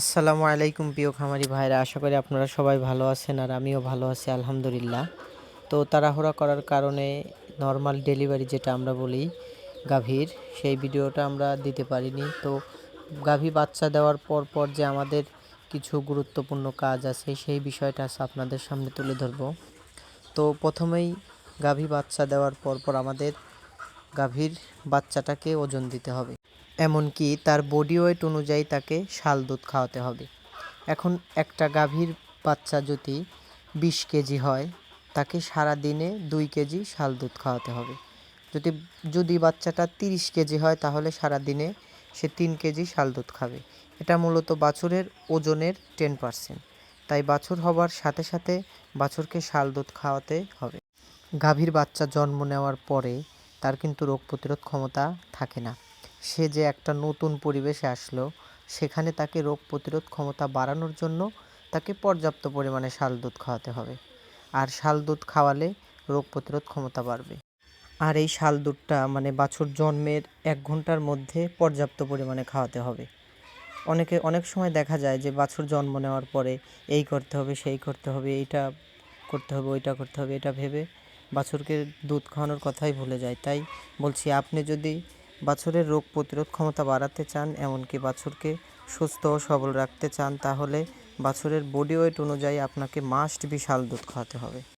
আসসালামু আলাইকুম প্রিয় খামারি ভাইরা, আশা করি আপনারা সবাই ভালো আছেন আর আমিও ভালো আছি, আলহামদুলিল্লাহ। তো তাড়াহুড়া করার কারণে নর্মাল ডেলিভারি যেটা আমরা বলি গাভীর, সেই ভিডিওটা আমরা দিতে পারিনি। তো গাভী বাচ্চা দেওয়ার পর পর যে আমাদের কিছু গুরুত্বপূর্ণ কাজ আছে, সেই বিষয়টা আপনাদের সামনে তুলে ধরব। তো প্রথমেই গাভী বাচ্চা দেওয়ার পর পর আমাদের গাভীর বাচ্চাটাকে ওজন দিতে হবে। এমনকি তার বডি ওয়েট অনুযায়ী তাকে শাল দুধ খাওয়াতে হবে। এখন একটা গাভীর বাচ্চা যদি বিশ কেজি হয়, তাকে সারা দিনে দুই কেজি শাল দুধ খাওয়াতে হবে। যদি যদি বাচ্চাটা তিরিশ কেজি হয়, তাহলে সারা দিনে সে তিন কেজি শাল দুধ খাবে। এটা মূলত বাছুরের ওজনের টেন পার্সেন্ট তাই বাছুর হবার সাথে সাথে বাছুরকে শাল দুধ খাওয়াতে হবে। গাভীর বাচ্চা জন্ম নেওয়ার পরে তার কিন্তু রোগ প্রতিরোধ ক্ষমতা থাকে না। সে যে একটা নতুন পরিবেশে আসলো, সেখানে তাকে রোগ প্রতিরোধ ক্ষমতা বাড়ানোর জন্য তাকে পর্যাপ্ত পরিমাণে শাল দুধ খাওয়াতে হবে। আর শাল দুধ খাওয়ালে রোগ প্রতিরোধ ক্ষমতা বাড়বে। আর এই শাল দুধটা মানে বাছুর জন্মের এক ঘণ্টার মধ্যে পর্যাপ্ত পরিমাণে খাওয়াতে হবে। অনেকে, অনেক সময় দেখা যায় যে বাছুর জন্ম নেওয়ার পরে এই করতে হবে, সেই করতে হবে, এইটা করতে হবে, ওইটা করতে হবে, এটা ভেবে বাছুরকে দুধ খাওয়ানোর কথাই ভুলে যায়। তাই বলছি, আপনি যদি বাছুরের রোগ প্রতিরোধ ক্ষমতা বাড়াতে চান, এমনকি বাছুরকে সুস্থ ও সবল রাখতে চান, তাহলে বাছুরের বডি ওয়েট অনুযায়ী আপনাকে মাস্ট বিশাল দুধ খাওয়াতে হবে।